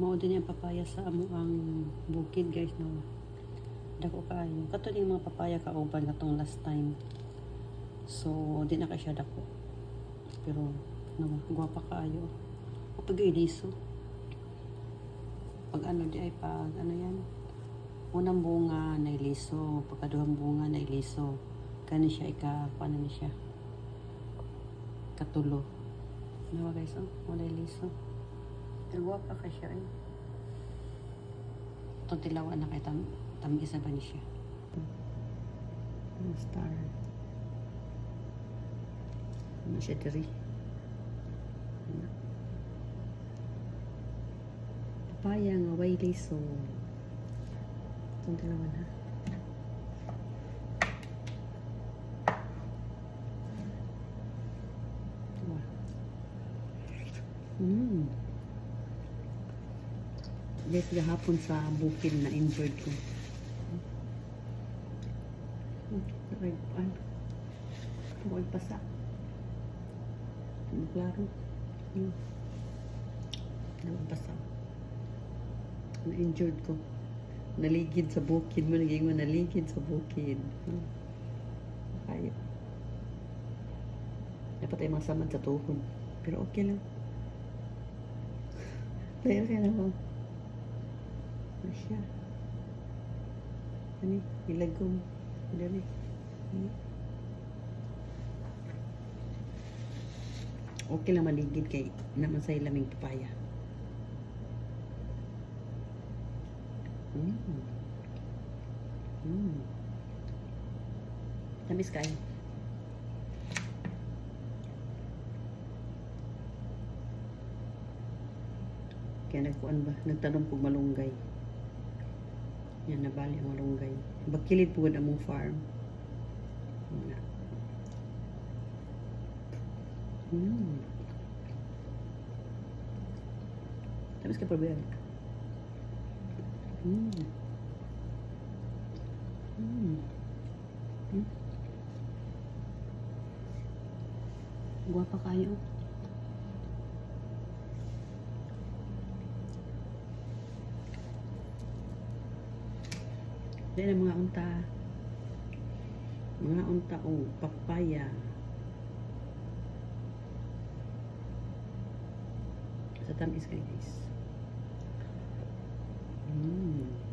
Mao din yung papaya sa amo ang bukid guys no. Dako kaayo. Kato yung mga papaya kauban katong last time. So di na ka siya dako. Pero no, guwapa kaayo. Kapag iliso. Pag ano di ay pag ano yan. Unang bunga na iliso, pagkaduhang bunga na iliso. Kani siya ika, paano ni siya? Katulo. Ano guys, oh, wala iliso. Nagwa pa ka siya eh. Itong tilawan na kay tam, tamis na ba ni siya? Ang star. Ano siya diri? Papaya nga way liso. Itong ha. Diba? Mmm. Guys, gahapon sa bukid na injured ko. Ay, ano? Huwag pasa. Ano klaro? Hmm. Huwag pasa. Na-injured ko. Naligid sa bukid mo. Naging mo naligid sa bukid. Hmm. Kaya. Dapat ay masamad sa tuhod. Pero okay lang. Kaya kaya na ako. Ano siya? Ano? Ilagom. Dali. Ano? Okay lang maligid kay naman sa ilaming papaya. Mm. Mm. Tamis kayo. Kaya nagkuan ba? Nagtanong kong malunggay. Yan, nabali ang malunggay. Bakilid po among farm. Yan na. Mm. Tapos ka pa ba yan? Mm. Mm. Mm. Guwapa kayo. Ang mga unta. Mga unta o papaya. Sa tamis kayo guys. Mm.